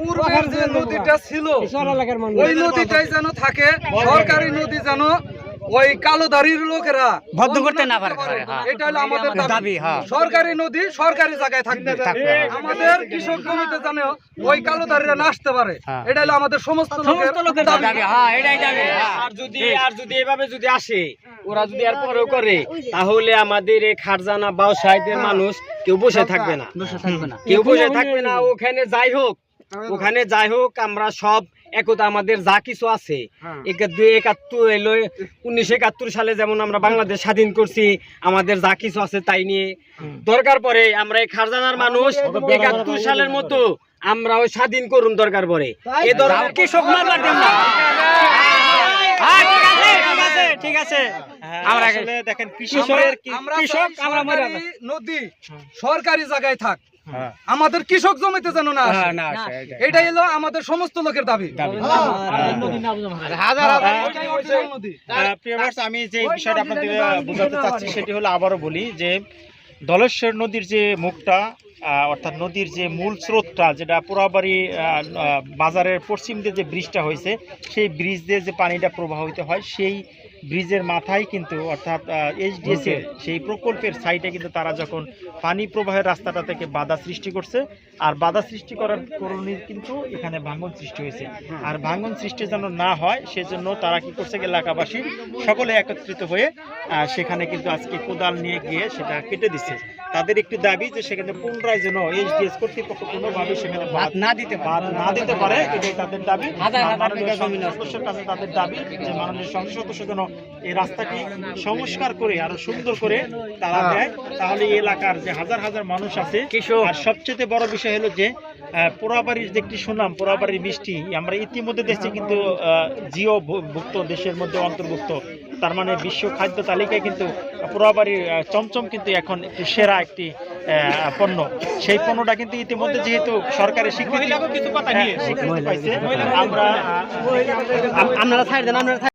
পূর্বের যে নদীটা ছিল ওই নদীটাই যেন থাকে সরকারি নদী যেন ওই কালোধারীর লোকেরা বদ্ধ করতে না পারে, হ্যাঁ। এটা হলো আমাদের দাবি, হ্যাঁ। সরকারি নদী সরকারি জায়গায় থাকবে। হ্যাঁ। আমাদের কৃষক জমিতে যেন ওই কালোধারীরা না আসতে পারে হ্যাঁ। এটা হলো আমাদের সমস্ত লোকের দাবি। হ্যাঁ এটাই দাবি হ্যাঁ। আর যদি আর যদি এভাবে যদি আসে ওরা যদি আর পরেও করে তাহলে আমাদের এই খারজানা বাউ সাইডের মানুষ কেউ বসে থাকবে না। বসে থাকবে না। কেউ বসে থাকবে না ওখানে যাই হোক ওখানে যাই হোক আমরা সব একতা আমাদের যা কিছু আছে একাত্তর একাত্তর এলো উনিশশো একাত্তর সালে যেমন আমরা বাংলাদেশ স্বাধীন করছি আমাদের যা কিছু আছে তাই নিয়ে দরকার পরে আমরা এই খারজানার মানুষ একাত্তর সালের মতো আমরা ওই স্বাধীন করুন দরকার পরে এ ধরনের কৃষক মারবার না হ্যাঁ, ঠিক আছে। আমরা দেখেন কৃষকের কৃষক, আমরা নদী সরকারি জায়গায় থাক আমাদের কৃষক জমিতে যেন না এটা হ্যাঁ, না, এটাই হলো আমাদের সমস্ত লোকের দাবি। আমি যে বিষয়টা আপনাদের বুঝাতে চাচ্ছি সেটি হলো আবারও বলি যে দলেশ্বর নদীর যে মুখটা অর্থাৎ নদীর যে মূল স্রোতটা যেটা আহ, বাজারের পশ্চিম দিয়ে যে ব্রিজটা হয়েছে সেই ব্রিজ দিয়ে যে পানিটা প্রবাহিত হয় সেই ব্রিজের মাথায় কিন্তু অর্থাৎ এইচডিএস এর সেই প্রকল্পের সাইডে কিন্তু তারা যখন পানি প্রবাহের রাস্তাটা থেকে বাধা সৃষ্টি করছে আর বাধা সৃষ্টি করার কারণে কিন্তু এখানে ভাঙন সৃষ্টি হয়েছে। আর ভাঙন সৃষ্টি যেন না হয় সেজন্য তারা কি করছে এলাকাবাসী সকলে একত্রিত হয়ে সেখানে কিন্তু আজকে কোদাল নিয়ে গিয়ে সেটা কেটে দিচ্ছে। তাদের একটি দাবি যে সেখানে পুনরায় যেন এইচডিএস কর্তৃপক্ষ কোনোভাবে সেখানে বাদ না দিতে বাদ না দিতে পারে এটাই তাদের দাবি। সদস্যের কাছে তাদের দাবি যে মাননীয় সংসদ সদস্য যেন এই রাস্তাটি সংস্কার করে আরও সুন্দর করে তারা দেয় তাহলে এই এলাকার যে হাজার হাজার মানুষ আছে আর সবচেয়ে বড় বিষয় হলো যে আহ, পোড়াবাড়ির যে একটি সুনাম পোড়াবাড়ির মিষ্টি আমরা ইতিমধ্যে দেখছি কিন্তু আহ, জিও ভু- ভুক্ত দেশের মধ্যে অন্তর্ভুক্ত। তার মানে বিশ্ব খাদ্য তালিকায় কিন্তু পোড়াবাড়ির চমচম কিন্তু এখন একটি সেরা একটি আহ, পণ্য সেই পণ্যটা কিন্তু ইতিমধ্যে যেহেতু সরকারের স্বীকৃতি পাইছে আমরা আপনারা ছাড় দেন আপনারা